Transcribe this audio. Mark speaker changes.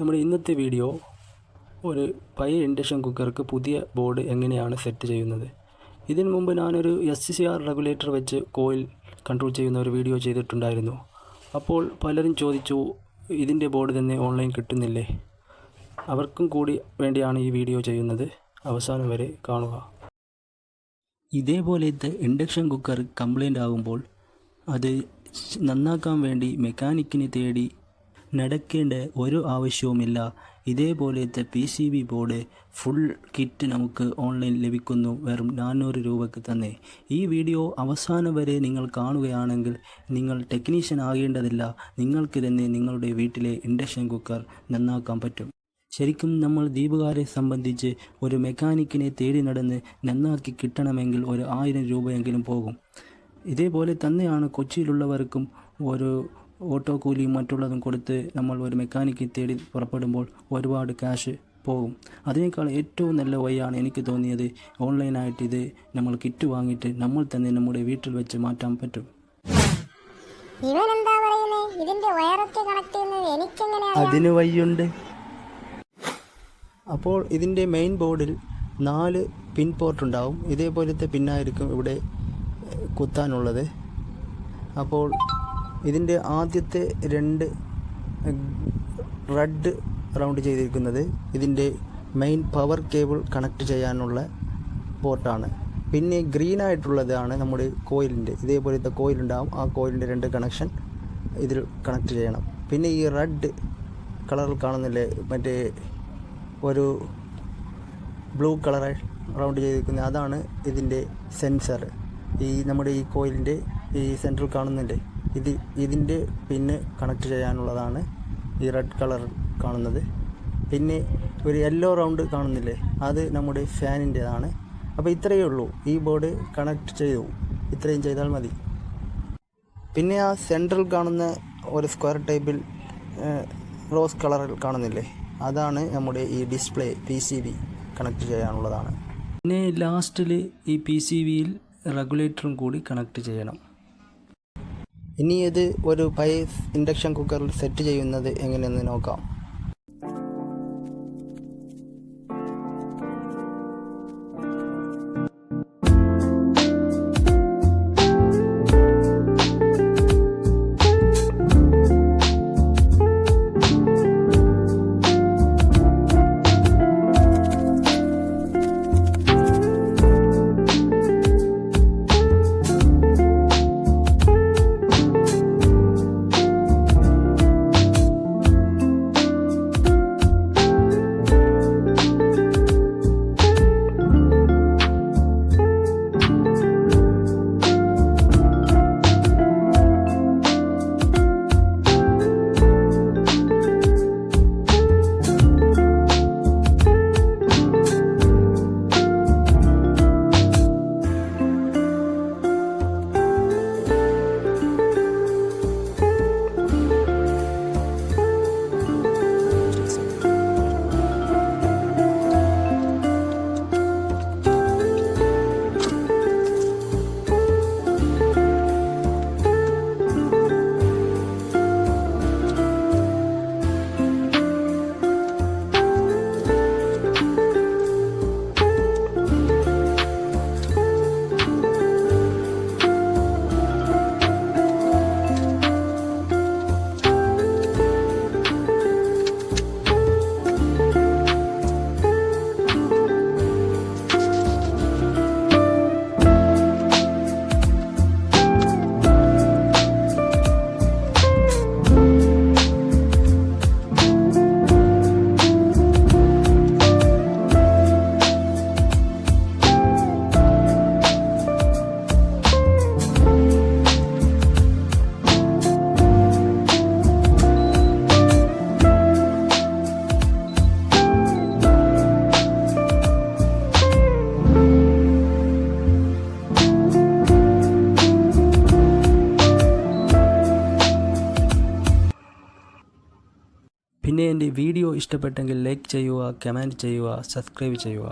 Speaker 1: നമ്മുടെ ഇന്നത്തെ വീഡിയോ ഒരു പഴയ ഇൻഡക്ഷൻ കുക്കർക്ക് പുതിയ ബോർഡ് എങ്ങനെയാണ് സെറ്റ് ചെയ്യുന്നത്? ഇതിന് മുമ്പ് ഞാനൊരു എസ് സി ആർ റെഗുലേറ്റർ വെച്ച് കോയിൽ കൺട്രോൾ ചെയ്യുന്ന ഒരു വീഡിയോ ചെയ്തിട്ടുണ്ടായിരുന്നു. അപ്പോൾ പലരും ചോദിച്ചു ഇതിന്റെ ബോർഡ് തന്നെ ഓൺലൈൻ കിട്ടുന്നില്ലേ? അവർക്കും കൂടി വേണ്ടിയാണ് ഈ വീഡിയോ ചെയ്യുന്നത്. അവസാനം വരെ കാണുക. ഇതേപോലത്തെ ഇൻഡക്ഷൻ കുക്കർ കംപ്ലൈന്റ് ആകുമ്പോൾ അത് നന്നാക്കാൻ വേണ്ടി മെക്കാനിക്കിനെ തേടി നടക്കേണ്ട ഒരു ആവശ്യവുമില്ല. ഇതേപോലത്തെ P C B board full kit നമുക്ക് ഓൺലൈൻ ലഭിക്കുന്നു വെറും നാനൂറ് രൂപയ്ക്ക് തന്നെ. ഈ വീഡിയോ അവസാനം വരെ നിങ്ങൾ കാണുകയാണെങ്കിൽ നിങ്ങൾ ടെക്നീഷ്യൻ ആകേണ്ടതില്ല. നിങ്ങൾക്ക് തന്നെ നിങ്ങളുടെ വീട്ടിലെ ഇൻഡക്ഷൻ കുക്കർ നന്നാക്കാൻ പറ്റും. ശരിക്കും നമ്മൾ ദ്വീപുകാരെ സംബന്ധിച്ച് ഒരു മെക്കാനിക്കിനെ തേടി നടന്ന് നന്നാക്കി കിട്ടണമെങ്കിൽ ഒരു ആയിരം രൂപയെങ്കിലും പോകും. ഇതേപോലെ തന്നെയാണ് കൊച്ചിയിലുള്ളവർക്കും ഒരു ഓട്ടോ കൂലിയും മറ്റുള്ളതും കൊടുത്ത് നമ്മൾ ഒരു മെക്കാനിക്ക് തേടി പുറപ്പെടുമ്പോൾ ഒരുപാട് ക്യാഷ് പോകും. അതിനേക്കാൾ ഏറ്റവും നല്ല വഴിയാണ് എനിക്ക് തോന്നിയത് ഓൺലൈനായിട്ട് ഇത് നമ്മൾ കിറ്റ് വാങ്ങിയിട്ട് നമ്മൾ തന്നെ നമ്മുടെ വീട്ടിൽ വെച്ച് മാറ്റാൻ പറ്റും.
Speaker 2: ഇവനെന്താ ഇതിന്റെ വയറൊക്കെ കണക്ട് ചെയ്യുന്നത് എനിക്കെങ്ങനെ
Speaker 1: അതിന് വഴിയുണ്ട്. അപ്പോൾ ഇതിന്റെ മെയിൻ ബോർഡിൽ നാല് പിൻ പോർട്ട് ഉണ്ടാവും. ഇതേപോലത്തെ പിന്നായിരിക്കും ഇവിടെ കുത്താനുള്ളത്. അപ്പോൾ ഇതിന്റെ ആദ്യത്തെ രണ്ട് റെഡ് റൗണ്ട് ചെയ്തിരിക്കുന്നത് ഇതിന്റെ മെയിൻ പവർ കേബിൾ കണക്ട് ചെയ്യാനുള്ള പോർട്ടാണ്. പിന്നെ ഗ്രീൻ ആയിട്ടുള്ളതാണ് നമ്മുടെ കോയിലിന്റെ. ഇതേപോലത്തെ കോയിലുണ്ടാകും ആ കോയിലിന്റെ രണ്ട് കണക്ഷൻ ഇതിൽ കണക്ട് ചെയ്യണം. പിന്നെ ഈ റെഡ് കളറിൽ കാണുന്നില്ലേ? മറ്റേ ഒരു ബ്ലൂ കളർ റൗണ്ട് ചെയ്തിരിക്കുന്നത്. അതാണ് ഇതിന്റെ സെൻസർ. ഈ നമ്മുടെ ഈ കോയിലിന്റെ ഈ സെന്ററിൽ കാണുന്നില്ലേ? ഇത് ഇതിന്റെ പിന്നെ കണക്ട് ചെയ്യാനുള്ളതാണ് ഈ റെഡ് കളർ കാണുന്നത്. പിന്നെ ഒരു യെല്ലോ റൗണ്ട് കാണുന്നില്ലേ? അത് നമ്മുടെ ഫാനിന്റേതാണ്. അപ്പോൾ ഇത്രയേ ഉള്ളൂ. ഈ ബോർഡ് കണക്ട് ചെയ്തു. ഇത്രയും ചെയ്താൽ മതി. പിന്നെ ആ സെൻട്രൽ കാണുന്ന ഒരു സ്ക്വയർ ടൈപ്പിൽ റോസ് കളറിൽ കാണുന്നില്ലേ? അതാണ് നമ്മുടെ ഈ display P C B connect ചെയ്യാനുള്ളതാണ്. പിന്നെ ലാസ്റ്റിൽ ഈ പി സി ബിയിൽ റെഗുലേറ്ററും കൂടി കണക്ട് ചെയ്യണം. ഇനി ഇത് ഒരു പൈ ഇൻഡക്ഷൻ കുക്കറിൽ സെറ്റ് ചെയ്യുന്നത് എങ്ങനെയെന്ന് നോക്കാം. പിന്നെ എന്റെ വീഡിയോ ഇഷ്ടപ്പെട്ടെങ്കിൽ ലൈക്ക് ചെയ്യുക കമന്റ് ചെയ്യുക സബ്സ്ക്രൈബ് ചെയ്യുക.